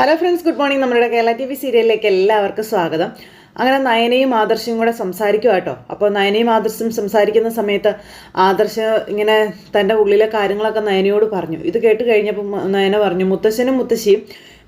Hello friends good morning നമ്മുടെ Kerala T V സീരിയലിലേക്ക് എല്ലാവർക്കും സ്വാഗതം. അങ്ങനെ നയനയും ആദർശയും കൂടെ സംസാരിക്കുക കേട്ടോ. അപ്പോൾ നയനയും ആദർശും സംസാരിക്കുന്ന സമയത്ത് ആദർശ ഇങ്ങനെ തന്റെ ഉള്ളിലെ കാര്യങ്ങളൊക്കെ നയനയോട് പറഞ്ഞു. ഇത് കേട്ട് കഴിഞ്ഞപ്പോൾ നയന പറഞ്ഞു മുത്തശ്ശനും മുത്തശ്ശിയും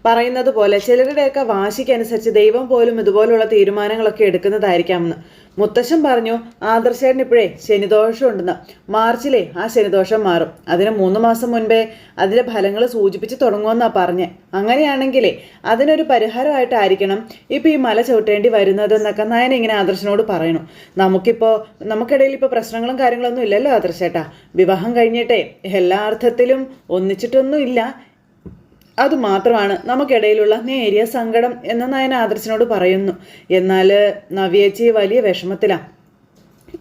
പറയുന്നത് പോലെ ചിലരുടെയൊക്കെ വാശിക്കനുസരിച്ച് ദൈവം പോലും ഇതുപോലുള്ള തീരുമാനങ്ങളൊക്കെ എടുക്കുന്നതായിരിക്കാമെന്ന്. മുത്തശ്ശൻ പറഞ്ഞു ആദർശേട്ടൻ ഇപ്പോഴേ ശനിദോഷം ഉണ്ടെന്ന് മാർച്ചിലേ ആ ശനിദോഷം മാറും. അതിന് മൂന്ന് മാസം മുൻപേ അതിന്റെ ഫലങ്ങൾ സൂചിപ്പിച്ച് തുടങ്ങുമെന്നാണ് പറഞ്ഞേ. അങ്ങനെയാണെങ്കിലേ അതിനൊരു പരിഹാരമായിട്ടായിരിക്കണം ഇപ്പോൾ ഈ മല ചവിട്ടേണ്ടി വരുന്നതെന്നൊക്കെ നയന ഇങ്ങനെ ആദർശനോട് പറയണു. നമുക്കിപ്പോൾ നമുക്കിടയിൽ ഇപ്പോൾ പ്രശ്നങ്ങളും കാര്യങ്ങളൊന്നും ഇല്ലല്ലോ ആദർശേട്ടാ. വിവാഹം കഴിഞ്ഞിട്ടേ എല്ലാ അർത്ഥത്തിലും ഒന്നിച്ചിട്ടൊന്നും ഇല്ല. അതുമാത്രമാണ് നമുക്കിടയിലുള്ള നേരിയ സങ്കടം എന്ന് നയന ആദർശനോട് പറയുന്നു. എന്നാൽ നവ്യേച്ചി വലിയ വിഷമത്തിലാണ്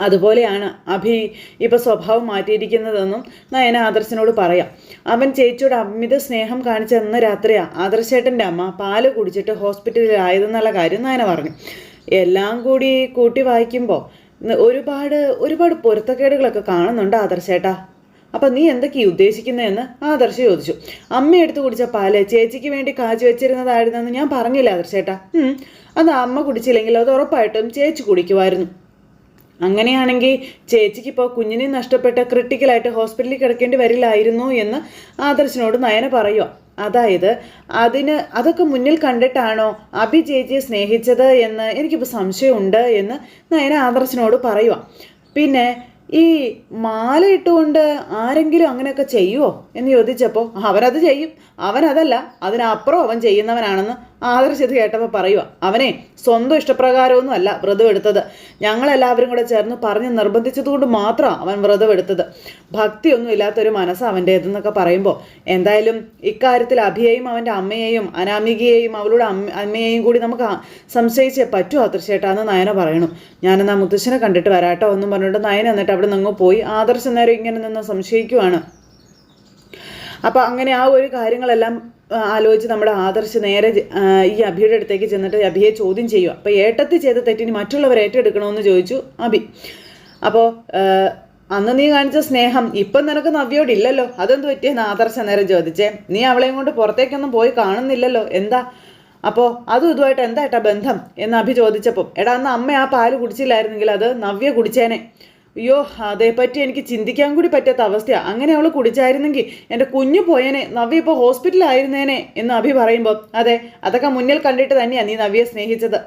അതുപോലെയാണ് അഭി ഇപ്പം സ്വഭാവം മാറ്റിയിരിക്കുന്നതെന്നും നയന ആദർശനോട് പറയാം. അവൻ ചേച്ചിയോട് അമിത സ്നേഹം കാണിച്ച അന്ന് രാത്രിയാ ആദർശേട്ടന്റെ അമ്മ പാൽ കുടിച്ചിട്ട് ഹോസ്പിറ്റലിൽ ആയതെന്നുള്ള കാര്യം നയന പറഞ്ഞു. എല്ലാം കൂടി കൂട്ടി വായിക്കുമ്പോൾ ഒരുപാട് ഒരുപാട് പൊരുത്തക്കേടുകളൊക്കെ കാണുന്നുണ്ട് ആദർശേട്ടാ. അപ്പൊ നീ എന്തൊക്കെയാ ഉദ്ദേശിക്കുന്നതെന്ന് ആദർശ ചോദിച്ചു. അമ്മ എടുത്തു കുടിച്ച പാൽ ചേച്ചിക്ക് വേണ്ടി കാച്ചു വെച്ചിരുന്നതായിരുന്നെന്ന് ഞാൻ പറഞ്ഞില്ല ആദർശേട്ടാ അത് അമ്മ കുടിച്ചില്ലെങ്കിൽ അത് ഉറപ്പായിട്ടും ചേച്ചി കുടിക്കുമായിരുന്നു. അങ്ങനെയാണെങ്കിൽ ചേച്ചിക്ക് ഇപ്പോൾ കുഞ്ഞിനെ നഷ്ടപ്പെട്ട ക്രിട്ടിക്കലായിട്ട് ഹോസ്പിറ്റലിൽ കിടക്കേണ്ടി വരില്ലായിരുന്നു എന്ന് ആദർശിനോട് നയന പറയുക അതായത് അതിന് അതൊക്കെ മുന്നിൽ കണ്ടിട്ടാണോ അഭി ചേച്ചിയെ സ്നേഹിച്ചത് എന്ന് എനിക്കിപ്പോൾ സംശയമുണ്ട് എന്ന് നയന ആദർശിനോട് പറയുക പിന്നെ ഈ മാല ഇട്ടുകൊണ്ട് ആരെങ്കിലും അങ്ങനെയൊക്കെ ചെയ്യുമോ എന്ന് ചോദിച്ചപ്പോൾ അവരത് ചെയ്യും. അവനതല്ല അതിനപ്പുറം അവൻ ചെയ്യുന്നവനാണെന്ന് ആദർശത് കേട്ടപ്പോൾ പറയുക അവനെ സ്വന്തം ഇഷ്ടപ്രകാരമൊന്നും അല്ല വ്രതം എടുത്തത്. ഞങ്ങളെല്ലാവരും കൂടെ ചേർന്ന് പറഞ്ഞ് നിർബന്ധിച്ചതുകൊണ്ട് മാത്രമാണ് അവൻ വ്രതം എടുത്തത്. ഭക്തിയൊന്നും ഇല്ലാത്തൊരു മനസ്സ് അവന്റേതെന്നൊക്കെ പറയുമ്പോൾ എന്തായാലും ഇക്കാര്യത്തിൽ അഭിയെയും അവന്റെ അമ്മയെയും അനാമികയെയും അവളുടെ അമ്മ അമ്മയെയും കൂടി നമുക്ക് സംശയിച്ചേ പറ്റൂ ആദർശേട്ടാന്ന് നയന പറയണു. ഞാനെന്നാ മുത്തശ്ശനെ കണ്ടിട്ട് വരാട്ടോ എന്നും പറഞ്ഞിട്ട് നയന എന്നിട്ട് അവിടെ നിന്ന് പോയി ആദർശ നേരം ഇങ്ങനെ നിന്ന് സംശയിക്കുവാണ്. അപ്പോൾ അങ്ങനെ ആ ഒരു കാര്യങ്ങളെല്ലാം ആലോചിച്ച് നമ്മുടെ ആദർശ് നേരെ ഈ അഭിയുടെ അടുത്തേക്ക് ചെന്നിട്ട് അഭിയെ ചോദ്യം ചെയ്യുക അപ്പോൾ ഏട്ടത്തി ചെയ്ത തെറ്റിന് മറ്റുള്ളവർ ഏറ്റെടുക്കണമെന്ന് ചോദിച്ചു അഭി. അപ്പോൾ അന്ന് നീ കാണിച്ച സ്നേഹം ഇപ്പം നിനക്ക് നവ്യോട് ഇല്ലല്ലോ. അതെന്ത് പറ്റിയെന്ന് ആദർശ നേരം ചോദിച്ചേ നീ അവളെയും കൊണ്ട് പുറത്തേക്കൊന്നും പോയി കാണുന്നില്ലല്ലോ. എന്താ? അപ്പോൾ അതും ഇതുമായിട്ട് എന്താ ഏട്ടാ ബന്ധം? എന്ന് അഭി ചോദിച്ചപ്പോൾ എടാ അന്ന് അമ്മ ആ പാൽ കുടിച്ചില്ലായിരുന്നെങ്കിൽ അത് നവ്യ കുടിച്ചേനെ. അയ്യോ അതേപ്പറ്റി എനിക്ക് ചിന്തിക്കാൻ കൂടി പറ്റാത്ത അവസ്ഥയാണ് അങ്ങനെ അവൾ കുടിച്ചായിരുന്നെങ്കിൽ എന്റെ കുഞ്ഞു പോയേനെ നവ്യ ഇപ്പോൾ ഹോസ്പിറ്റലായിരുന്നേനെ എന്ന് അഭി പറയുമ്പോൾ അതെ അതൊക്കെ മുന്നിൽ കണ്ടിട്ട് തന്നെയാണ് നീ നവ്യയെ സ്നേഹിച്ചത്.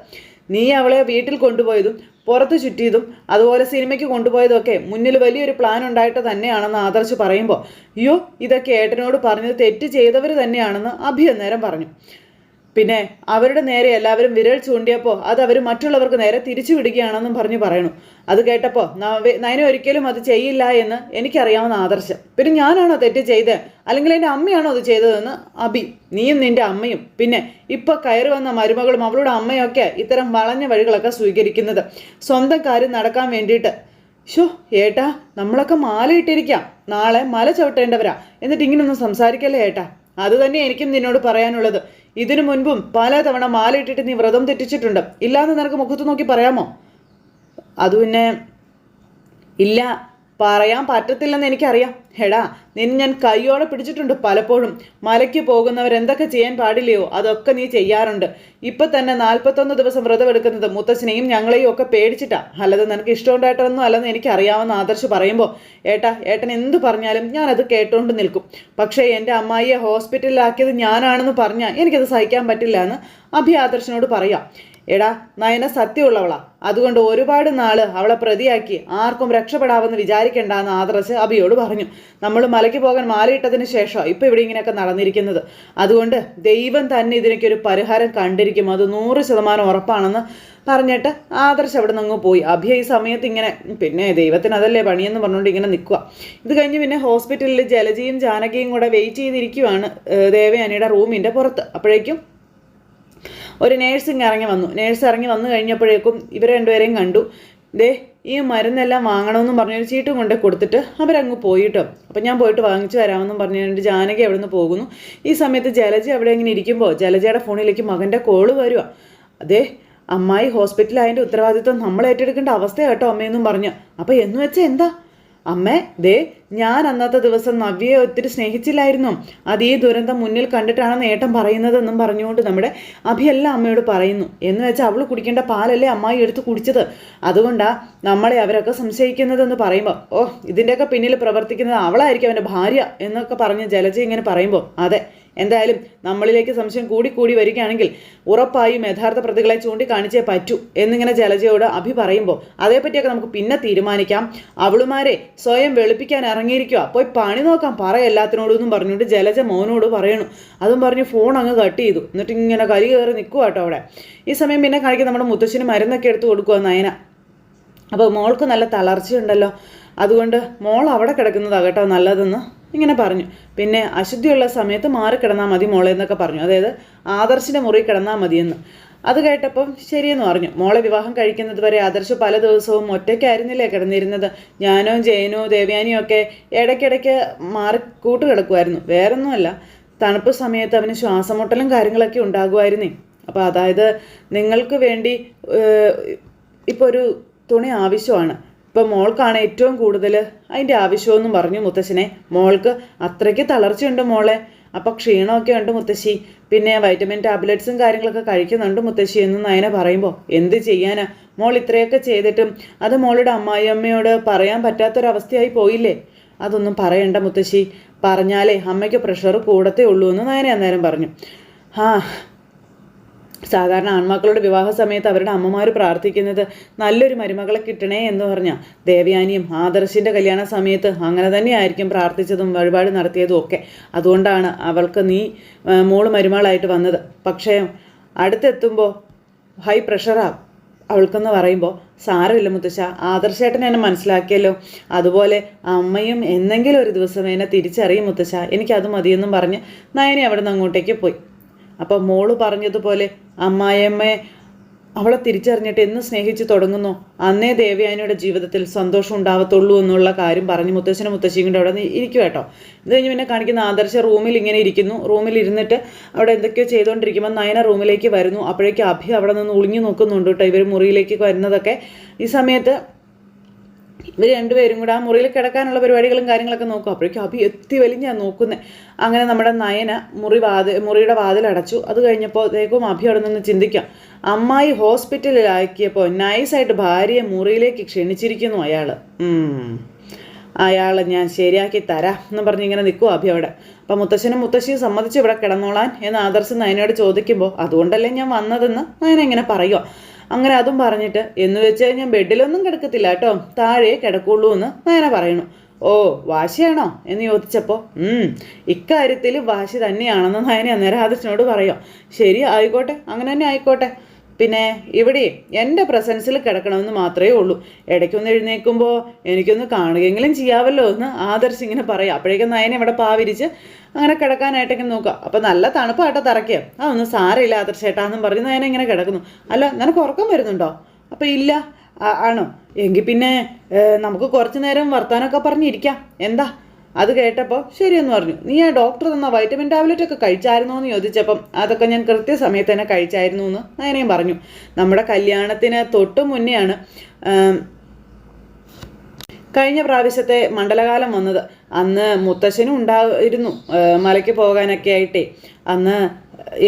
നീ അവളെ വീട്ടിൽ കൊണ്ടുപോയതും പുറത്ത് ചുറ്റിയതും അതുപോലെ സിനിമയ്ക്ക് കൊണ്ടുപോയതും ഒക്കെ മുന്നിൽ വലിയൊരു പ്ലാൻ ഉണ്ടായിട്ട് തന്നെയാണെന്ന് ആദർശ് പറയുമ്പോൾ അയ്യോ ഇതൊക്കെ ഏട്ടനോട് പറഞ്ഞത് തെറ്റ് ചെയ്തവർ തന്നെയാണെന്ന് അഭി അന്നേരം പറഞ്ഞു. പിന്നെ അവരുടെ നേരെ എല്ലാവരും വിരൽ ചൂണ്ടിയപ്പോൾ അത് അവർ മറ്റുള്ളവർക്ക് നേരെ തിരിച്ചു വിടുകയാണെന്നും പറഞ്ഞു പറയണു. അത് കേട്ടപ്പോൾ നയന ഒരിക്കലും അത് ചെയ്യില്ല എന്ന് എനിക്കറിയാവുന്ന ആദർശം. പിന്നെ ഞാനാണോ തെറ്റ് ചെയ്തത് അല്ലെങ്കിൽ എന്റെ അമ്മയാണോ അത് ചെയ്തതെന്ന് അബി നീയും നിന്റെ അമ്മയും. പിന്നെ ഇപ്പോൾ കയറി വന്ന മരുമകളും അവളുടെ അമ്മയൊക്കെ ഇത്തരം വളഞ്ഞ വഴികളൊക്കെ സ്വീകരിക്കുന്നത്. സ്വന്തം കാര്യം നടക്കാൻ വേണ്ടിയിട്ട്. ഷോ ഏട്ടാ നമ്മളൊക്കെ മാല ഇട്ടിരിക്കാം. നാളെ മല ചവിട്ടേണ്ടവരാ. എന്നിട്ട് ഇങ്ങനൊന്നും സംസാരിക്കല്ലേ ഏട്ടാ? അത് തന്നെ എനിക്കും നിന്നോട് പറയാനുള്ളത്. ഇതിനു മുൻപും പലതവണ തവണ മാലയിട്ടിട്ട് നീ വ്രതം തെറ്റിച്ചിട്ടുണ്ട്. ഇല്ലാന്ന് നിനക്ക് മുഖത്ത് നോക്കി പറയാമോ? അത് പിന്നെ ഇല്ല. പറയാൻ പറ്റത്തില്ലെന്ന് എനിക്കറിയാം. എടാ നിന്നെ ഞാൻ കൈയോടെ പിടിച്ചിട്ടുണ്ട് പലപ്പോഴും. മലയ്ക്ക് പോകുന്നവർ എന്തൊക്കെ ചെയ്യാൻ പാടില്ലയോ അതൊക്കെ നീ ചെയ്യാറുണ്ട്. ഇപ്പൊ തന്നെ നാൽപ്പത്തൊന്ന് ദിവസം വ്രതം എടുക്കുന്നത് മുത്തച്ഛനെയും ഞങ്ങളെയും ഒക്കെ പേടിച്ചിട്ടാ. അല്ലാതെ നിനക്ക് ഇഷ്ടമുണ്ടായിട്ടൊന്നും അല്ലെന്ന് അറിയാവുന്ന ആദർശ് പറയുമ്പോൾ ഏട്ടാ ഏട്ടൻ എന്ത് പറഞ്ഞാലും ഞാൻ അത് കേട്ടോണ്ട് നിൽക്കും. പക്ഷേ എന്റെ അമ്മായിയെ ഹോസ്പിറ്റലിലാക്കിയത് ഞാനാണെന്ന് പറഞ്ഞാൽ എനിക്കത് സഹിക്കാൻ പറ്റില്ല എന്ന് അഭി ആദർശനോട് പറയാം. എടാ നയന സത്യമുള്ളവളാ. അതുകൊണ്ട് ഒരുപാട് നാൾ അവളെ പ്രതിയാക്കി ആർക്കും രക്ഷപ്പെടാമെന്ന് വിചാരിക്കേണ്ടെന്ന് ആദർശ് അബിയോട് പറഞ്ഞു. നമ്മൾ മലയ്ക്ക് പോകാൻ മാലയിട്ടതിന് ശേഷം ഇപ്പം ഇവിടെ ഇങ്ങനെയൊക്കെ നടന്നിരിക്കുന്നത്. അതുകൊണ്ട് ദൈവം തന്നെ ഇതിനൊക്കെ ഒരു പരിഹാരം കണ്ടിരിക്കും. അത് നൂറ് ശതമാനം ഉറപ്പാണെന്ന് പറഞ്ഞിട്ട് ആദർശ് അവിടെ നിന്ന് പോയി. അഭിയ ഈ സമയത്ത് ഇങ്ങനെ പിന്നെ ദൈവത്തിന് അതല്ലേ പണിയെന്ന് പറഞ്ഞുകൊണ്ട് ഇങ്ങനെ നിൽക്കുക ഇത് കഴിഞ്ഞ് പിന്നെ ഹോസ്പിറ്റലിൽ ജലജിയും ജാനകിയും കൂടെ വെയിറ്റ് ചെയ്തിരിക്കുവാണ് ദേവയാനിയുടെ റൂമിന്റെ പുറത്ത്. അപ്പോഴേക്കും ഒരു നേഴ്സിങ് ഇറങ്ങി വന്നു. നേഴ്സ് ഇറങ്ങി വന്നു കഴിഞ്ഞപ്പോഴേക്കും ഇവർ രണ്ടുപേരെയും കണ്ടു. ദേ ഈ മരുന്നെല്ലാം വാങ്ങണമെന്നും പറഞ്ഞൊരു ചീട്ടും കൊണ്ടേ കൊടുത്തിട്ട് അവരങ്ങ് പോയിട്ടോ. അപ്പം ഞാൻ പോയിട്ട് വാങ്ങിച്ചു വരാമെന്നും പറഞ്ഞുകൊണ്ട് ജാനകി അവിടെ നിന്ന് പോകുന്നു. ഈ സമയത്ത് ജലജ അവിടെ ഇങ്ങനെ ഇരിക്കുമ്പോൾ ജലജയുടെ ഫോണിലേക്ക് മകന്റെ കോൾ വരുക അതെ അമ്മായി ഹോസ്പിറ്റലായതിന്റെ ഉത്തരവാദിത്വം നമ്മൾ ഏറ്റെടുക്കേണ്ട അവസ്ഥ കേട്ടോ അമ്മയെന്നും പറഞ്ഞു. അപ്പോൾ എന്ന് വെച്ചാൽ എന്താ? അമ്മേ ദേ ഞാൻ അന്നത്തെ ദിവസം നവ്യയെ ഒത്തിരി സ്നേഹിച്ചില്ലായിരുന്നു. അത് ഈ ദുരന്തം മുന്നിൽ കണ്ടിട്ടാണ് നേട്ടം പറയുന്നതെന്നും പറഞ്ഞുകൊണ്ട് നമ്മുടെ അഭിയെല്ലാം അമ്മയോട് പറയുന്നു. എന്ന് വെച്ചാൽ അവൾ കുടിക്കേണ്ട പാലല്ലേ അമ്മായി എടുത്ത് കുടിച്ചത്? അതുകൊണ്ടാ നമ്മളെ അവരൊക്കെ സംശയിക്കുന്നതെന്ന് പറയുമ്പോൾ ഓ ഇതിന്റെയൊക്കെ പിന്നിൽ പ്രവർത്തിക്കുന്നത് അവളായിരിക്കും അവന്റെ ഭാര്യ എന്നൊക്കെ പറഞ്ഞ് ജലജ ഇങ്ങനെ പറയുമ്പോൾ അതെ എന്തായാലും നമ്മളിലേക്ക് സംശയം കൂടി കൂടി വരികയാണെങ്കിൽ ഉറപ്പായും യഥാർത്ഥ പ്രതികളെ ചൂണ്ടിക്കാണിച്ചേ പറ്റൂ എന്നിങ്ങനെ ജലജയോട് അഭി പറയുമ്പോൾ അതേപ്പറ്റിയൊക്കെ നമുക്ക് പിന്നെ തീരുമാനിക്കാം. അവളുമാരെ സ്വയം വെളുപ്പിക്കാൻ ഇറങ്ങിയിരിക്കുക പോയി പണി നോക്കാം. പറ എല്ലാത്തിനോടൊന്നും പറഞ്ഞുകൊണ്ട് ജലജ മോനോട് പറയണു. അതും പറഞ്ഞ് ഫോൺ അങ്ങ് കട്ട് ചെയ്തു. എന്നിട്ട് ഇങ്ങനെ കരി കയറി നിൽക്കുക കേട്ടോ അവിടെ. ഈ സമയം പിന്നെ കാണിക്കും നമ്മുടെ മുത്തശ്ശിന് മരുന്നൊക്കെ എടുത്തു കൊടുക്കുക നയന. അപ്പോൾ മോൾക്ക് നല്ല തളർച്ചയുണ്ടല്ലോ. അതുകൊണ്ട് മോൾ അവിടെ കിടക്കുന്നതാണ് കേട്ടോ നല്ലതെന്ന്. ഇങ്ങനെ പറഞ്ഞു. പിന്നെ അശുദ്ധിയുള്ള സമയത്ത് മാറി കിടന്നാൽ മതി മോളെ എന്നൊക്കെ പറഞ്ഞു. അതായത് ആദർശിന്റെ മുറി കിടന്നാൽ മതിയെന്ന്. അത് കേട്ടപ്പം ശരിയെന്ന് പറഞ്ഞു. മോളെ വിവാഹം കഴിക്കുന്നത് വരെ ആദർശ് പല ദിവസവും ഒറ്റയ്ക്കായിരുന്നില്ലേ കിടന്നിരുന്നത്? ഞാനോ ജയനോ ദേവ്യാനിയോ ഒക്കെ ഇടയ്ക്കിടയ്ക്ക് മാറി കൂട്ടുകിടക്കുമായിരുന്നു വേറൊന്നുമല്ല. തണുപ്പ് സമയത്ത് അവന് ശ്വാസമുട്ടലും കാര്യങ്ങളൊക്കെ ഉണ്ടാകുമായിരുന്നേ. അപ്പോൾ അതായത് നിങ്ങൾക്ക് വേണ്ടി ഇപ്പോൾ ഒരു തുണി ആവശ്യമാണ്. ഇപ്പം മോൾക്കാണ് ഏറ്റവും കൂടുതൽ അതിന്റെ ആവശ്യമെന്നും പറഞ്ഞു മുത്തശ്ശനെ. മോൾക്ക് അത്രയ്ക്ക് തളർച്ചയുണ്ട് മോളെ. അപ്പം ക്ഷീണമൊക്കെ ഉണ്ട് മുത്തശ്ശി. പിന്നെ വൈറ്റമിൻ ടാബ്ലറ്റ്സും കാര്യങ്ങളൊക്കെ കഴിക്കുന്നുണ്ട് മുത്തശ്ശി എന്ന് നയന പറയുമ്പോൾ എന്ത് ചെയ്യാനാ? മോൾ ഇത്രയൊക്കെ ചെയ്തിട്ടും അത് മോളുടെ അമ്മായിയമ്മയോട് പറയാൻ പറ്റാത്തൊരവസ്ഥയായി പോയില്ലേ? അതൊന്നും പറയണ്ട മുത്തശ്ശി. പറഞ്ഞാലേ അമ്മയ്ക്ക് പ്രഷർ കൂടത്തേ ഉള്ളൂ എന്ന് നയന അന്നേരം പറഞ്ഞു. ആ സാധാരണ ആൺമക്കളുടെ വിവാഹ സമയത്ത് അവരുടെ അമ്മമാർ പ്രാർത്ഥിക്കുന്നത് നല്ലൊരു മരുമകളെ കിട്ടണേ എന്ന് പറഞ്ഞാൽ ദേവയാനിയും ആദർശിന്റെ കല്യാണ സമയത്ത് അങ്ങനെ തന്നെയായിരിക്കും പ്രാർത്ഥിച്ചതും വഴിപാട് നടത്തിയതും ഒക്കെ. അതുകൊണ്ടാണ് അവൾക്ക് നീ മോൾ മരുമകളായിട്ട് വന്നത്. പക്ഷേ അടുത്തെത്തുമ്പോൾ ഹൈ പ്രഷറാകും അവൾക്കെന്ന് പറയുമ്പോൾ സാരമില്ല മുത്തശ്ശ ആദർശേട്ടൻ എന്നെ മനസ്സിലാക്കിയല്ലോ. അതുപോലെ അമ്മയും എന്തെങ്കിലും ഒരു ദിവസം എന്നെ തിരിച്ചറിയും മുത്തശ്ശ. എനിക്കത് മതിയെന്നും പറഞ്ഞ് നയനി അവിടെ നിന്ന് അങ്ങോട്ടേക്ക് പോയി. അപ്പോൾ മോൾ പറഞ്ഞതുപോലെ അമ്മായിയമ്മയെ അവളെ തിരിച്ചറിഞ്ഞിട്ട് എന്ന് സ്നേഹിച്ച് തുടങ്ങുന്നു? അന്നേ ദേവയാനിയുടെ ജീവിതത്തിൽ സന്തോഷം ഉണ്ടാവത്തുള്ളൂ എന്നുള്ള കാര്യം പറഞ്ഞ് മുത്തശ്ശനും മുത്തശ്ശിയും കൂടെ അവിടെ ഇരിക്കും കേട്ടോ. ഇത് കഴിഞ്ഞ് പിന്നെ കാണിക്കുന്ന ആദർശ റൂമിൽ ഇങ്ങനെ ഇരിക്കുന്നു. റൂമിൽ ഇരുന്നിട്ട് അവിടെ എന്തൊക്കെയോ ചെയ്തുകൊണ്ടിരിക്കുമ്പോൾ നയന റൂമിലേക്ക് വരുന്നു. അപ്പോഴേക്കും അഭി അവിടെ നിന്ന് ഒളിഞ്ഞു നോക്കുന്നുണ്ട് കേട്ടോ. ഇവർ മുറിയിലേക്ക് വരുന്നതൊക്കെ. ഈ സമയത്ത് ഇവർ രണ്ടുപേരും കൂടെ ആ മുറിയിൽ കിടക്കാനുള്ള പരിപാടികളും കാര്യങ്ങളൊക്കെ നോക്കും. അപ്പോഴേക്കും അഭി എത്തി വലിഞ്ഞാണ് നോക്കുന്നത് അങ്ങനെ നമ്മുടെ നയന മുറി വാതിൽ മുറിയുടെ വാതിൽ അടച്ചു അത് കഴിഞ്ഞപ്പോഴത്തേക്കും അഭി അവിടെ നിന്ന് ചിന്തിക്കാം. അമ്മായി ഹോസ്പിറ്റലിലാക്കിയപ്പോൾ നൈസായിട്ട് ഭാര്യയെ മുറിയിലേക്ക് ക്ഷണിച്ചിരിക്കുന്നു അയാൾ അയാൾ ഞാൻ ശരിയാക്കി തരാം എന്ന് പറഞ്ഞ് ഇങ്ങനെ നിൽക്കും അഭി അവിടെ. അപ്പം മുത്തശ്ശനും മുത്തശ്ശിയും സമ്മതിച്ച് ഇവിടെ കിടന്നോളാൻ എന്ന് ആദർശ് നയനോട് ചോദിക്കുമ്പോൾ അതുകൊണ്ടല്ലേ ഞാൻ വന്നതെന്ന്? നയന ഇങ്ങനെ പറയുക അങ്ങനെ അതും പറഞ്ഞിട്ട് എന്ന് വെച്ച് ഞാൻ ബെഡിലൊന്നും കിടക്കത്തില്ല കേട്ടോ. താഴെ കിടക്കുള്ളൂ എന്ന് നയന പറയണു ഓ വാശിയാണോ? എന്ന് ചോദിച്ചപ്പോൾ ഇക്കാര്യത്തിൽ വാശി തന്നെയാണെന്ന് നയന അന്നേരം ആദർശനോട് പറയാം. ശരി ആയിക്കോട്ടെ അങ്ങനെ തന്നെ ആയിക്കോട്ടെ. പിന്നെ ഇവിടെ എന്റെ പ്രസൻസിൽ കിടക്കണമെന്ന് മാത്രമേ ഉള്ളൂ. ഇടയ്ക്കൊന്ന് എഴുന്നേൽക്കുമ്പോൾ എനിക്കൊന്ന് കാണുകയെങ്കിലും ചെയ്യാവല്ലോ എന്ന് ആദർശ് ഇങ്ങനെ പറയാം. അപ്പോഴേക്കും നയനെ ഇവിടെ പാവിരിച്ച് അങ്ങനെ കിടക്കാനായിട്ടൊക്കെ നോക്കുക. അപ്പോൾ നല്ല തണുപ്പാട്ടോ തറയ്ക്കുക അതൊന്നും സാരമില്ല ആദർശേട്ടാന്നും പറഞ്ഞ് ഞാൻ ഇങ്ങനെ കിടക്കുന്നു. അല്ല നിനക്ക് ഉറക്കം വരുന്നുണ്ടോ? അപ്പോൾ ഇല്ല ആണോ? എങ്കിൽ പിന്നെ നമുക്ക് കുറച്ച് നേരം വർത്താനമൊക്കെ പറഞ്ഞിരിക്കാം എന്താ? അത് കേട്ടപ്പോൾ ശരിയെന്ന് പറഞ്ഞു. നീ ആ ഡോക്ടർ തന്ന വൈറ്റമിൻ ടാബ്ലറ്റ് ഒക്കെ കഴിച്ചായിരുന്നോ എന്ന് ചോദിച്ചപ്പം അതൊക്കെ ഞാൻ കൃത്യസമയത്ത് തന്നെ കഴിച്ചായിരുന്നു എന്ന് നയനയും പറഞ്ഞു. നമ്മുടെ കല്യാണത്തിന് തൊട്ട് മുന്നെയാണ് കഴിഞ്ഞ പ്രാവശ്യത്തെ മണ്ഡലകാലം വന്നത്. അന്ന് മുത്തശ്ശനും ഉണ്ടായിരുന്നു മലയ്ക്ക് പോകാനൊക്കെ ആയിട്ടേ. അന്ന്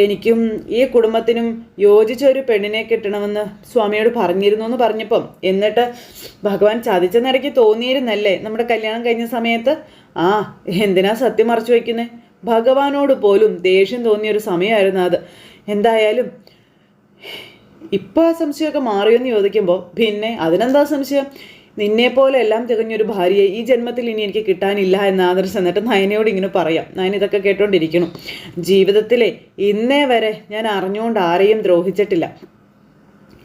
എനിക്കും ഈ കുടുംബത്തിനും യോജിച്ച ഒരു പെണ്ണിനെ കിട്ടണമെന്ന് സ്വാമിയോട് പറഞ്ഞിരുന്നു എന്ന് പറഞ്ഞപ്പം എന്നിട്ട് ഭഗവാൻ ചതിച്ചെന്നിടയ്ക്ക് തോന്നിയിരുന്നല്ലേ നമ്മുടെ കല്യാണം കഴിഞ്ഞ സമയത്ത്? ആ എന്തിനാ സത്യം മറച്ചു വയ്ക്കുന്നത് ഭഗവാനോട് പോലും ദേഷ്യം തോന്നിയ ഒരു സമയമായിരുന്നു അത്. എന്തായാലും ഇപ്പോൾ ആ സംശയമൊക്കെ മാറിയെന്ന് ചോദിക്കുമ്പോൾ പിന്നെ അതിനെന്താ സംശയം? നിന്നെപ്പോലെ എല്ലാം തികഞ്ഞൊരു ഭാര്യയെ ഈ ജന്മത്തിൽ ഇനി എനിക്ക് കിട്ടാനില്ല എന്ന് ആദർശം എന്നിട്ട് നയനയോട് ഇങ്ങനെ പറയാം. നയന ഇതൊക്കെ കേട്ടോണ്ടിരിക്കണം ജീവിതത്തിലെ ഇന്നേ വരെ ഞാൻ അറിഞ്ഞുകൊണ്ട് ആരെയും ദ്രോഹിച്ചിട്ടില്ല.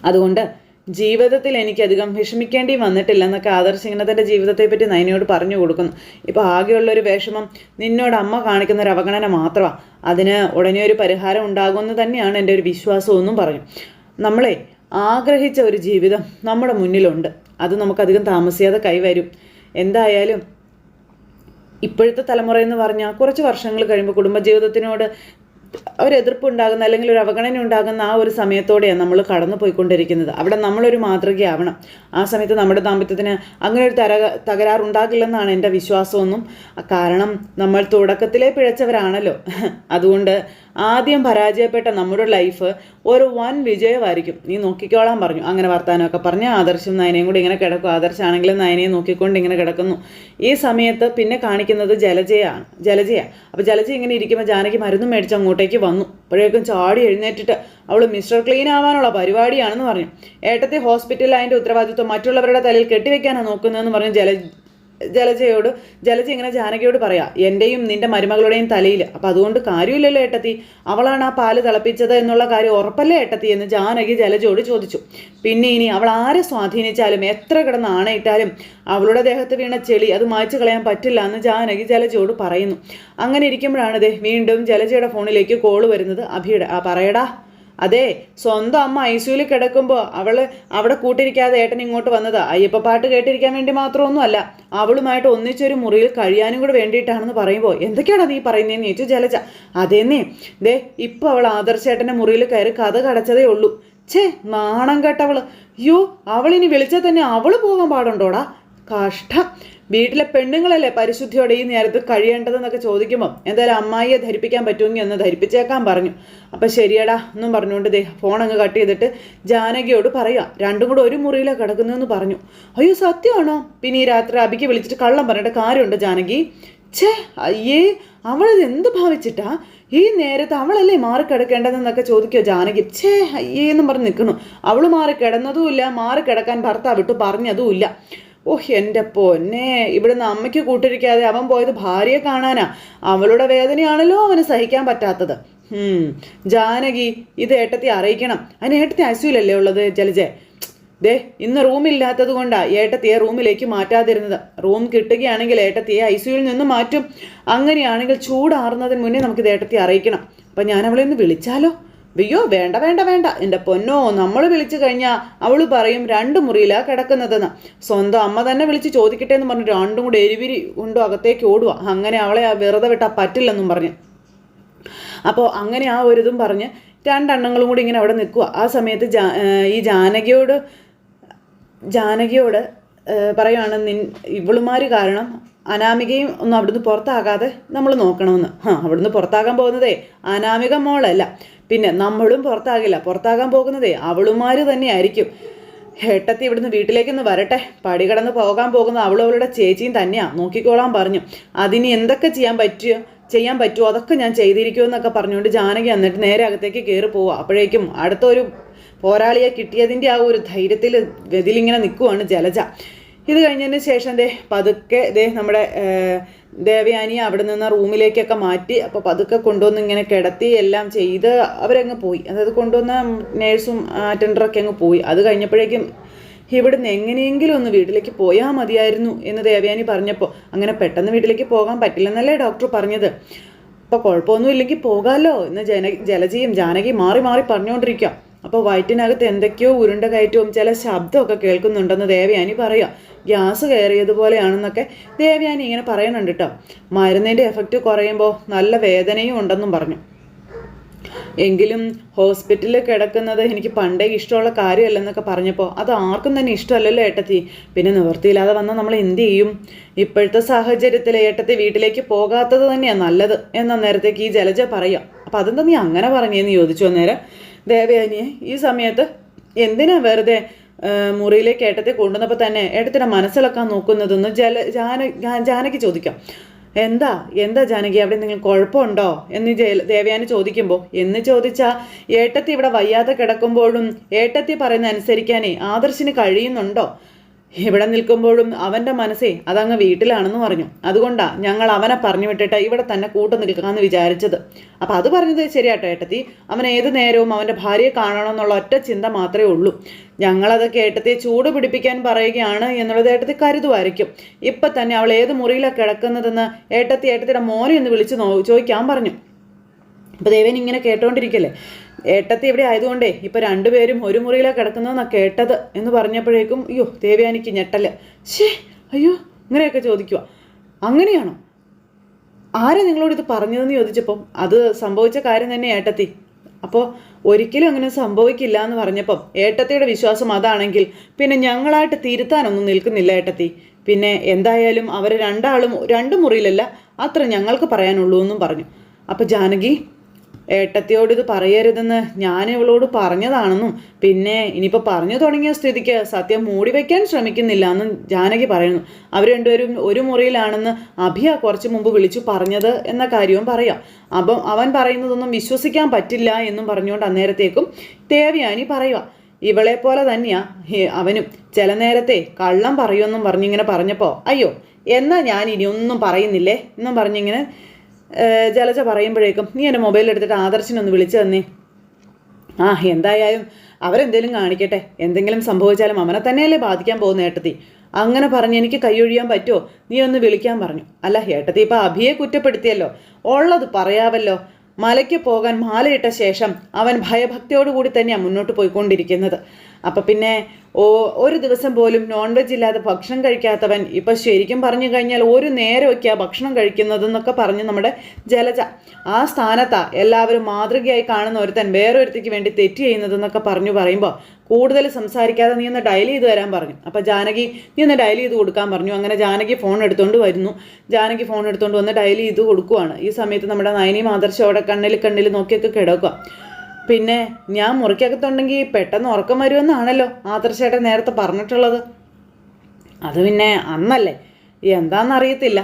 അതുകൊണ്ട് ജീവിതത്തിൽ എനിക്കധികം വിഷമിക്കേണ്ടി വന്നിട്ടില്ല എന്നൊക്കെ ആദർശ് ഇങ്ങനെ തന്റെ ജീവിതത്തെ പറ്റി നയനയോട് പറഞ്ഞു കൊടുക്കുന്നു. ഇപ്പോൾ ആകെയുള്ളൊരു വിഷമം നിന്നോട് അമ്മ കാണിക്കുന്ന ഒരു അവഗണന മാത്രമാണ് അതിന് ഉടനെ ഒരു പരിഹാരം ഉണ്ടാകുമെന്ന് തന്നെയാണ് എന്റെ ഒരു വിശ്വാസമെന്നും പറഞ്ഞു. നമ്മളെ ആഗ്രഹിച്ച ഒരു ജീവിതം നമ്മുടെ മുന്നിലുണ്ട്. അത് നമുക്കധികം താമസിയാതെ കൈവരും എന്തായാലും ഇപ്പോഴത്തെ തലമുറ എന്ന് പറഞ്ഞാൽ കുറച്ച് വർഷങ്ങൾ കഴിയുമ്പോൾ കുടുംബജീവിതത്തിനോട് ഒരു എതിർപ്പ് ഉണ്ടാകുന്ന അല്ലെങ്കിൽ ഒരു അവഗണന ഉണ്ടാകുന്ന ആ ഒരു സമയത്തോടെയാണ് നമ്മൾ കടന്നു പോയിക്കൊണ്ടിരിക്കുന്നത് അവിടെ നമ്മളൊരു മാതൃകയാവണം. ആ സമയത്ത് നമ്മുടെ ദാമ്പത്യത്തിന് അങ്ങനെ ഒരു തര തകരാറുണ്ടാകില്ലെന്നാണ് എന്റെ വിശ്വാസമൊന്നും. കാരണം നമ്മൾ തുടക്കത്തിലേ പിഴച്ചവരാണല്ലോ. അതുകൊണ്ട് ആദ്യം പരാജയപ്പെട്ട നമ്മുടെ ലൈഫ് ഒരു വൻ വിജയമായിരിക്കും. നീ നോക്കിക്കോളാൻ പറഞ്ഞു. അങ്ങനെ വർത്താനമൊക്കെ പറഞ്ഞ് ആദർശം നയനയും കൂടി ഇങ്ങനെ കിടക്കും. ആദർശാണെങ്കിലും നയനയെ നോക്കിക്കൊണ്ട് ഇങ്ങനെ കിടക്കുന്നു. ഈ സമയത്ത് പിന്നെ കാണിക്കുന്നത് ജലജയാണ്. ജലജയ. അപ്പോൾ ജലജ ഇങ്ങനെ ഇരിക്കുമ്പോൾ ജാനകി മരുന്ന് മേടിച്ച് അങ്ങോട്ടേക്ക് വന്നു. അപ്പോഴേക്കും ചാടി എഴുന്നേറ്റിട്ട് അവൾ മിസ്റ്റർ ക്ലീൻ ആവാനുള്ള പരിപാടിയാണെന്ന് പറഞ്ഞു. ഏട്ടത്തെ ഹോസ്പിറ്റലിൽ അതിന്റെ ഉത്തരവാദിത്വം മറ്റുള്ളവരുടെ തലയിൽ കെട്ടിവെക്കാനാണ് നോക്കുന്നതെന്ന് പറഞ്ഞു ജല ജലജയോട് ജലജ ഇങ്ങനെ ജാനകിയോട് പറയാ എന്റെയും നിന്റെ മരുമകളുടെയും തലയിൽ. അപ്പം അതുകൊണ്ട് കാര്യമില്ലല്ലോ ഏട്ടത്തി. അവളാണ് ആ പാൽ തിളപ്പിച്ചത് എന്നുള്ള കാര്യം ഉറപ്പല്ലേ ഏട്ടത്തി എന്ന് ജാനകി ജലജയോട് ചോദിച്ചു. പിന്നെ ഇനി അവൾ ആരെ സ്വാധീനിച്ചാലും എത്ര കിടന്ന് ആണയിട്ടാലും അവളുടെ ദേഹത്ത് വീണ ചെളി അത് മായ്ച്ചു കളയാൻ പറ്റില്ല എന്ന് ജാനകി ജലജയോട് പറയുന്നു. അങ്ങനെ ഇരിക്കുമ്പോഴാണ് ദേ വീണ്ടും ജലജയുടെ ഫോണിലേക്ക് കോൾ വരുന്നത് അഭിയുടെ ആ പറയടാ. അതെ സ്വന്തം അമ്മ ഐ സിയുയിൽ കിടക്കുമ്പോൾ അവൾ അവിടെ കൂട്ടിരിക്കാതെ ഏട്ടൻ ഇങ്ങോട്ട് വന്നതാ. അയ്യപ്പ പാട്ട് കേട്ടിരിക്കാൻ വേണ്ടി മാത്രമൊന്നും അല്ല അവളുമായിട്ട് ഒന്നിച്ചൊരു മുറിയിൽ കഴിയാനും കൂടെ വേണ്ടിയിട്ടാണെന്ന് പറയുമ്പോൾ എന്തൊക്കെയാണ് നീ പറയുന്നതെന്ന് ചോദിച്ചു ജലജ. അതേന്നേ ദേ ഇപ്പോൾ അവൾ ആദർശേട്ടന്റെ മുറിയിൽ കയറി കഥ കടച്ചതേ ഉള്ളൂ. ഛേ നാണം കേട്ടവൾ. അയ്യോ അവളിനി വിളിച്ചാൽ തന്നെ അവൾ പോകാൻ പാടുണ്ടോടാ? കഷ്ടം. വീട്ടിലെ പെണ്ണുങ്ങളല്ലേ പരിശുദ്ധിയോടെ ഈ നേരത്ത് കഴിയേണ്ടതെന്നൊക്കെ ചോദിക്കുമ്പോൾ എന്തായാലും അമ്മായിയെ ധരിപ്പിക്കാൻ പറ്റുമെങ്കിൽ ഒന്ന് ധരിപ്പിച്ചേക്കാൻ പറഞ്ഞു. അപ്പം ശരിയടാ എന്നും പറഞ്ഞുകൊണ്ട് ദേ ഫോൺ അങ്ങ് കട്ട് ചെയ്തിട്ട് ജാനകിയോട് പറയുക രണ്ടും കൂടെ ഒരു മുറിയിലാണ് കിടക്കുന്നതെന്ന് പറഞ്ഞു. അയ്യോ സത്യമാണോ? പിന്നെ ഈ രാത്രി അബിക്ക് വിളിച്ചിട്ട് കള്ളം പറഞ്ഞിട്ട് കാര്യമുണ്ട് ജാനകി. ഛേ അയ്യേ അവളിത് എന്ത് ഭാവിച്ചിട്ടാ? ഈ നേരത്ത് അവളല്ലേ മാറിക്കിടക്കേണ്ടതെന്നൊക്കെ ചോദിക്കുമോ ജാനകി. ഛേ അയ്യേ എന്നും പറഞ്ഞ് നിൽക്കണു അവൾ മാറി കിടന്നതുമില്ല മാറി കിടക്കാൻ ഭർത്താവ് വിട്ടു പറഞ്ഞതുമില്ല. ഓഹ് എന്റെ പൊന്നെ. ഇവിടുന്ന് അമ്മയ്ക്ക് കൂട്ടിരിക്കാതെ അവൻ പോയത് ഭാര്യയെ കാണാനാ. അവളുടെ വേദനയാണല്ലോ അവന് സഹിക്കാൻ പറ്റാത്തത്. ജാനകി ഇത് ഏട്ടത്തി അറിയിക്കണം. അതിന് ഏട്ടത്തി അസുലല്ലേ ഉള്ളത് ജലജെ? ദേ ഇന്ന് റൂമില്ലാത്തത് കൊണ്ടാ ഏട്ടത്തിയെ റൂമിലേക്ക് മാറ്റാതിരുന്നത്. റൂം കിട്ടുകയാണെങ്കിൽ ഏട്ടത്തിയെ ഐ സിയുയിൽ നിന്ന് മാറ്റും. അങ്ങനെയാണെങ്കിൽ ചൂടാറുന്നതിന് മുന്നേ നമുക്ക് ഇത് ഏട്ടത്തി അറിയിക്കണം. അപ്പം ഞാൻ അവളെ ഒന്ന് വിളിച്ചാലോ? അയ്യോ വേണ്ട വേണ്ട വേണ്ട. എന്റെ പൊന്നോ നമ്മൾ വിളിച്ചു കഴിഞ്ഞാൽ അവൾ പറയും രണ്ട് മുറിയിലാണ് കിടക്കുന്നതെന്ന്. സ്വന്തം അമ്മ തന്നെ വിളിച്ച് ചോദിക്കട്ടെ എന്ന് പറഞ്ഞു രണ്ടും കൂടെ എരിവിരി ഉണ്ടോ അകത്തേക്ക് ഓടുക അങ്ങനെ അവളെ വെറുതെ വിട്ടാൽ പറ്റില്ലെന്നും പറഞ്ഞു. അപ്പോൾ അങ്ങനെ ആ ഒരു ഇതും പറഞ്ഞ് രണ്ടെണ്ണങ്ങളും കൂടി ഇങ്ങനെ അവിടെ നിൽക്കുക ആ സമയത്ത് ഈ ജാനകിയോട് ജാനകിയോട് പറയുകയാണ് നിൻ ഇവളുമാർ കാരണം അനാമികയും ഒന്നും അവിടുന്ന് പുറത്താകാതെ നമ്മൾ നോക്കണമെന്ന്. ആ അവിടുന്ന് പുറത്താകാൻ പോകുന്നതേ അനാമിക മോളല്ല. പിന്നെ നമ്മളും പുറത്താകില്ല. പുറത്താകാൻ പോകുന്നതേ അവളുമാർ തന്നെയായിരിക്കും. ഏട്ടത്തി ഇവിടുന്ന് വീട്ടിലേക്കൊന്ന് വരട്ടെ. പടി കടന്ന് പോകാൻ പോകുന്ന അവളവളുടെ ചേച്ചിയും തന്നെയാണ് നോക്കിക്കോളാൻ പറഞ്ഞു. അതിനി എന്തൊക്കെ ചെയ്യാൻ പറ്റുമോ ചെയ്യാൻ പറ്റുമോ അതൊക്കെ ഞാൻ ചെയ്തിരിക്കുമെന്നൊക്കെ പറഞ്ഞുകൊണ്ട് ജാനകി എന്നിട്ട് നേരെ അകത്തേക്ക് കയറി പോവുക അപ്പോഴേക്കും അടുത്തൊരു പോരാളിയെ കിട്ടിയതിന്റെ ആ ഒരു ധൈര്യത്തിൽ ഇതിലിങ്ങനെ നിൽക്കുവാണ് ജലജ. ഇത് കഴിഞ്ഞതിന് ശേഷം ദേ പതുക്കെ ദേ നമ്മുടെ ദേവയാനി അവിടെ നിന്ന് റൂമിലേക്കൊക്കെ മാറ്റി അപ്പോൾ പതുക്കെ കൊണ്ടുവന്ന് ഇങ്ങനെ കിടത്തി എല്ലാം ചെയ്ത് അവരങ്ങ് പോയി. അതായത് കൊണ്ടുവന്ന നേഴ്സും അറ്റൻഡറൊക്കെ അങ്ങ് പോയി. അത് കഴിഞ്ഞപ്പോഴേക്കും ഇവിടുന്ന് എങ്ങനെയെങ്കിലും ഒന്ന് വീട്ടിലേക്ക് പോയാൽ മതിയായിരുന്നു എന്ന് ദേവയാനി പറഞ്ഞപ്പോൾ അങ്ങനെ പെട്ടെന്ന് വീട്ടിലേക്ക് പോകാൻ പറ്റില്ലെന്നല്ലേ ഡോക്ടർ പറഞ്ഞത്? അപ്പോൾ കുഴപ്പമൊന്നും ഇല്ലെങ്കിൽ പോകാമല്ലോ എന്ന് ജന ജലജയും ജാനകിയും മാറി മാറി പറഞ്ഞുകൊണ്ടിരിക്കുക അപ്പോൾ വയറ്റിനകത്ത് എന്തൊക്കെയോ ഉരുണ്ട കയറ്റവും ചില ശബ്ദമൊക്കെ കേൾക്കുന്നുണ്ടെന്ന് ദേവയാനി പറയുക ഗ്യാസ് കയറിയതുപോലെയാണെന്നൊക്കെ ദേവയാനി ഇങ്ങനെ പറയുന്നുണ്ട് കേട്ടോ. മരുന്നിന്റെ എഫക്റ്റ് കുറയുമ്പോൾ നല്ല വേദനയും ഉണ്ടെന്നും പറഞ്ഞു. എങ്കിലും ഹോസ്പിറ്റലിൽ കിടക്കുന്നത് എനിക്ക് പണ്ടേ ഇഷ്ടമുള്ള കാര്യമല്ലെന്നൊക്കെ പറഞ്ഞപ്പോൾ അത് ആർക്കും തന്നെ ഇഷ്ടമല്ലല്ലോ ഏട്ടത്തി. പിന്നെ നിവൃത്തിയില്ലാതെ വന്നാൽ നമ്മൾ എന്ത് ചെയ്യും? ഇപ്പോഴത്തെ സാഹചര്യത്തിൽ ഏട്ടത്തി വീട്ടിലേക്ക് പോകാത്തത് തന്നെയാണ് നല്ലത്. എന്ന നേരത്തേക്ക് ഈ ജലജ പറയാം അപ്പം അതെന്താ നീ അങ്ങനെ പറഞ്ഞേന്ന് ചോദിച്ചു അന്നേരം? ദേവയാനിയെ ഈ സമയത്ത് എന്തിനാ വെറുതെ മുറിയിലേക്ക് ഏട്ടത്തെ കൊണ്ടുവന്നപ്പോൾ തന്നെ ഏട്ടത്തിന്റെ മനസ്സിളക്കാൻ നോക്കുന്നതെന്ന് ജല ജാന ജാനകി ചോദിക്കാം. എന്താ എന്താ ജാനകി അവിടെ നിങ്ങൾ കുഴപ്പമുണ്ടോ? എന്ന് ദേവയാനി ചോദിക്കുമ്പോൾ എന്ന് ചോദിച്ചാൽ ഏട്ടത്തി ഇവിടെ വയ്യാതെ കിടക്കുമ്പോഴും ഏട്ടത്തി പറയുന്ന അനുസരിക്കാനേ ആദർശിന് കഴിയുന്നുണ്ടോ? ഇവിടെ നിൽക്കുമ്പോഴും അവന്റെ മനസ്സേ അതങ്ങ് വീട്ടിലാണെന്ന് പറഞ്ഞു. അതുകൊണ്ടാ ഞങ്ങൾ അവനെ പറഞ്ഞു വിട്ടിട്ട് ഇവിടെ തന്നെ കൂട്ടു നിൽക്കാമെന്ന് വിചാരിച്ചത്. അപ്പം അത് പറഞ്ഞത് ശരിയാട്ടോ ഏട്ടത്തി. അവൻ ഏത് നേരവും അവന്റെ ഭാര്യയെ കാണണമെന്നുള്ള ഒറ്റ ചിന്ത മാത്രമേ ഉള്ളൂ. ഞങ്ങളത് കേട്ടത്തെ ചൂട് പിടിപ്പിക്കാൻ പറയുകയാണ് എന്നുള്ളത് ഏട്ടത്തി കരുതുമായിരിക്കും. ഇപ്പം തന്നെ അവൾ ഏത് മുറിയിലാണ് കിടക്കുന്നതെന്ന് ഏട്ടത്തി ഏട്ടത്തിയുടെ മോനെ ഒന്ന് വിളിച്ച് നോ ചോദിക്കാൻ പറഞ്ഞു. അപ്പോൾ ദേവൻ ഇങ്ങനെ കേട്ടോണ്ടിരിക്കല്ലേ? ഏട്ടത്തി ഇവിടെ ആയതുകൊണ്ടേ ഇപ്പൊ രണ്ടുപേരും ഒരു മുറിയിലാണ് കിടക്കുന്നതെന്നാണ് കേട്ടത് എന്ന് പറഞ്ഞപ്പോഴേക്കും അയ്യോ ദേവയാനിക്ക് ഞെട്ടൽ. ശേ അയ്യോ ഇങ്ങനെയൊക്കെ ചോദിക്കുക അങ്ങനെയാണോ? ആരാ നിങ്ങളോട് ഇത് പറഞ്ഞതെന്ന് ചോദിച്ചപ്പം അത് സംഭവിച്ച കാര്യം തന്നെ ഏട്ടത്തി. അപ്പോൾ ഒരിക്കലും അങ്ങനെ സംഭവിക്കില്ല എന്ന് പറഞ്ഞപ്പം ഏട്ടത്തിയുടെ വിശ്വാസം അതാണെങ്കിൽ പിന്നെ ഞങ്ങളായിട്ട് തിരുത്താനൊന്നും നിൽക്കുന്നില്ല ഏട്ടത്തി. പിന്നെ എന്തായാലും അവർ രണ്ടാളും രണ്ട് മുറിയിലല്ല അത്ര ഞങ്ങൾക്ക് പറയാനുള്ളൂ എന്നും പറഞ്ഞു. അപ്പോൾ ജാനകി ഏട്ടത്തിയോട് ഇത് പറയരുതെന്ന് ഞാൻ ഇവളോട് പറഞ്ഞതാണെന്നും പിന്നെ ഇനിയിപ്പോൾ പറഞ്ഞു തുടങ്ങിയ സ്ഥിതിക്ക് സത്യം മൂടി വയ്ക്കാൻ ശ്രമിക്കുന്നില്ല എന്നും ജാനകി പറയുന്നു. അവർ രണ്ടുപേരും ഒരു മുറിയിലാണെന്ന് അഭിയ കുറച്ച് മുമ്പ് വിളിച്ചു പറഞ്ഞത് എന്ന കാര്യവും പറയാം. അപ്പം അവൻ പറയുന്നതൊന്നും വിശ്വസിക്കാൻ പറ്റില്ല എന്നും പറഞ്ഞുകൊണ്ട് അന്നേരത്തേക്കും ദേവയാനി പറയുക ഇവളെ പോലെ തന്നെയാ അവനും. ചില നേരത്തെ കള്ളം പറയുമെന്നും പറഞ്ഞിങ്ങനെ പറഞ്ഞപ്പോൾ അയ്യോ എന്നാ ഞാൻ ഇനിയൊന്നും പറയുന്നില്ലേ? എന്നും പറഞ്ഞിങ്ങനെ ജലജ പറയുമ്പോഴേക്കും നീ എന്റെ മൊബൈൽ എടുത്തിട്ട് ആദർശിനൊന്ന് വിളിച്ചു തന്നേ. ആ എന്തായാലും അവരെന്തേലും കാണിക്കട്ടെ. എന്തെങ്കിലും സംഭവിച്ചാലും അവനെ തന്നെയല്ലേ ബാധിക്കാൻ പോകുന്ന ഏട്ടത്തി. അങ്ങനെ പറഞ്ഞ് എനിക്ക് കൈയൊഴിയാൻ പറ്റുമോ നീ ഒന്ന് വിളിക്കാൻ പറഞ്ഞു. അല്ല ഏട്ടത്തി ഇപ്പം അഭിയെ കുറ്റപ്പെടുത്തിയല്ലോ. ഉള്ളത് പറയാവല്ലോ. മലയ്ക്ക് പോകാൻ മാലയിട്ട ശേഷം അവൻ ഭയഭക്തിയോടുകൂടി തന്നെയാണ് മുന്നോട്ട് പോയിക്കൊണ്ടിരിക്കുന്നത്. അപ്പം പിന്നെ ഓ ഒരു ദിവസം പോലും നോൺ വെജ് ഇല്ലാതെ ഭക്ഷണം കഴിക്കാത്തവൻ ഇപ്പം ശരിക്കും പറഞ്ഞു കഴിഞ്ഞാൽ ഒരു നേരമൊക്കെയാണ് ഭക്ഷണം കഴിക്കുന്നതെന്നൊക്കെ പറഞ്ഞ് നമ്മുടെ ജലജ ആ സ്ഥാനത്താ എല്ലാവരും മാതൃകയായി കാണുന്ന ഒരുത്തൻ വേറൊരുത്തിക്ക് വേണ്ടി തെറ്റ് ചെയ്യുന്നതെന്നൊക്കെ പറഞ്ഞു പറയുമ്പോൾ കൂടുതൽ സംസാരിക്കാതെ നീ ഒന്ന് ഡയൽ ചെയ്ത് തരാൻ പറഞ്ഞു. അപ്പോൾ ജാനകി നീ ഒന്ന് ഡയൽ ചെയ്ത് കൊടുക്കാൻ പറഞ്ഞു. അങ്ങനെ ജാനകി ഫോൺ എടുത്തുകൊണ്ട് വരുന്നു. ജാനകി ഫോൺ എടുത്തുകൊണ്ട് വന്ന് ഡയൽ ചെയ്ത് കൊടുക്കുവാണ്. ഈ സമയത്ത് നമ്മുടെ നയനിയും ആദർശം അവിടെ കണ്ണിൽ കണ്ണിൽ നോക്കിയൊക്കെ കിടക്കുക പിന്നെ ഞാൻ മുറിക്കകത്തുണ്ടെങ്കിൽ പെട്ടെന്ന് ഉറക്കം വരുമെന്നാണല്ലോ ആദർശേട്ടൻ നേരത്തെ പറഞ്ഞിട്ടുള്ളത്. അത് പിന്നെ അന്നല്ലേ. എന്താണെന്നറിയത്തില്ല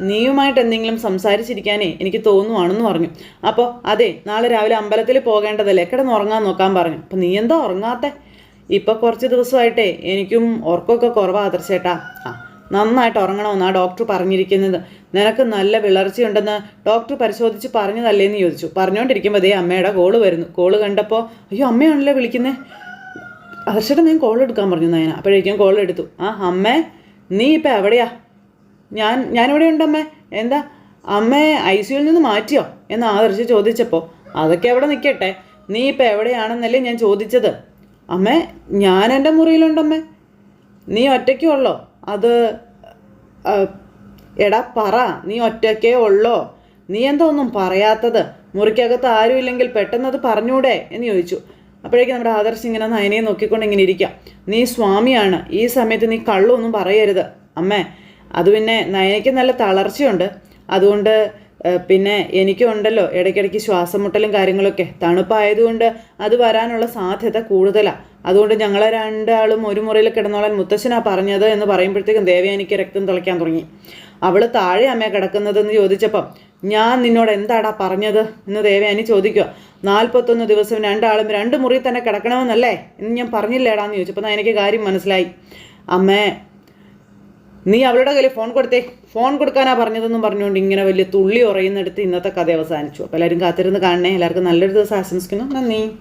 നീയുമായിട്ട് എന്തെങ്കിലും സംസാരിച്ചിരിക്കാനേ എനിക്ക് തോന്നുവാണെന്ന് പറഞ്ഞു. അപ്പോൾ അതെ നാളെ രാവിലെ അമ്പലത്തിൽ പോകേണ്ടതല്ലേ? കിടന്ന് ഉറങ്ങാൻ നോക്കാൻ പറഞ്ഞു. അപ്പം നീ എന്താ ഉറങ്ങാത്തെ? ഇപ്പോൾ കുറച്ച് ദിവസമായിട്ടേ എനിക്കും ഉറക്കമൊക്കെ കുറവാ ആദർശേട്ടാ. ആ നന്നായിട്ട് ഉറങ്ങണമെന്നാണ് ഡോക്ടർ പറഞ്ഞിരിക്കുന്നത്. നിനക്ക് നല്ല വിളർച്ചയുണ്ടെന്ന് ഡോക്ടർ പരിശോധിച്ച് പറഞ്ഞതല്ലേ എന്ന് ചോദിച്ചു. പറഞ്ഞുകൊണ്ടിരിക്കുമ്പോൾ അതേ അമ്മയുടെ കോൾ വരുന്നു. കോൾ കണ്ടപ്പോൾ അയ്യോ അമ്മയാണല്ലോ വിളിക്കുന്നത് ഹർഷയുടെ ഞാൻ കോൾ എടുക്കാൻ പറഞ്ഞു നയന. അപ്പോഴേക്കും കോൾ എടുത്തു. ആ അമ്മേ നീ ഇപ്പം എവിടെയാ? ഞാൻ ഞാനിവിടെ ഉണ്ടമ്മേ എന്താ? അമ്മയെ ഐ സിയുയിൽ നിന്ന് മാറ്റിയോ? എന്ന് ആദർശ് ചോദിച്ചപ്പോൾ അതൊക്കെ അവിടെ നിൽക്കട്ടെ നീ ഇപ്പം എവിടെയാണെന്നല്ലേ ഞാൻ ചോദിച്ചത്. അമ്മേ ഞാൻ എന്റെ മുറിയിലുണ്ടമ്മേ നീ ഒറ്റയ്ക്കുള്ളോ അത് എടാ പറ നീ ഒറ്റക്കേ ഉള്ളോ? നീ എന്താ ഒന്നും പറയാത്തത്? മുറിക്കകത്ത് ആരും ഇല്ലെങ്കിൽ പെട്ടെന്ന് അത് പറഞ്ഞൂടെ എന്ന് ചോദിച്ചു. അപ്പോഴേക്കും നമ്മുടെ ആദർശ് ഇങ്ങനെ നയനയെ നോക്കിക്കൊണ്ട് ഇങ്ങനെ ഇരിക്കാം. നീ സ്വാമിയാണ്. ഈ സമയത്ത് നീ കള്ളൊന്നും പറയരുത്. അമ്മേ അത് പിന്നെ നയനയ്ക്ക് നല്ല തളർച്ചയുണ്ട്. അതുകൊണ്ട് പിന്നെ എനിക്കുണ്ടല്ലോ ഇടയ്ക്കിടയ്ക്ക് ശ്വാസം മുട്ടലും കാര്യങ്ങളൊക്കെ. തണുപ്പായതുകൊണ്ട് അത് വരാനുള്ള സാധ്യത കൂടുതലാണ് അതുകൊണ്ട് ഞങ്ങളെ രണ്ടാളും ഒരു മുറിയിൽ കിടന്നോളാൻ മുത്തശ്ശനാ പറഞ്ഞത് എന്ന് പറയുമ്പോഴത്തേക്കും ദേവയാനിക്ക് രക്തം തിളയ്ക്കാൻ തുടങ്ങി. അവൾ താഴെ അമ്മ കിടക്കുന്നതെന്ന് ചോദിച്ചപ്പം ഞാൻ നിന്നോട് എന്താടാ പറഞ്ഞത്? എന്ന് ദേവയാനി ചോദിക്കുക നാൽപ്പത്തൊന്ന് ദിവസം രണ്ടാളും രണ്ട് മുറി തന്നെ കിടക്കണമെന്നല്ലേ? എന്ന് ഞാൻ പറഞ്ഞില്ലേടാന്ന് ചോദിച്ചപ്പോൾ എനിക്ക് കാര്യം മനസ്സിലായി. അമ്മേ നീ അവളുടെ കയ്യിൽ ഫോൺ കൊടുത്തേ. ഫോൺ കൊടുക്കാനാ പറഞ്ഞതെന്നും പറഞ്ഞുകൊണ്ട് ഇങ്ങനെ വലിയ തുള്ളി ഉറയുന്നെടുത്ത് ഇന്നത്തെ കഥ അവസാനിച്ചു. അപ്പോൾ എല്ലാവരും കാത്തിരുന്ന് കാണണേ. എല്ലാവർക്കും നല്ലൊരു ദിവസം ആശംസിക്കുന്നു. നന്ദി.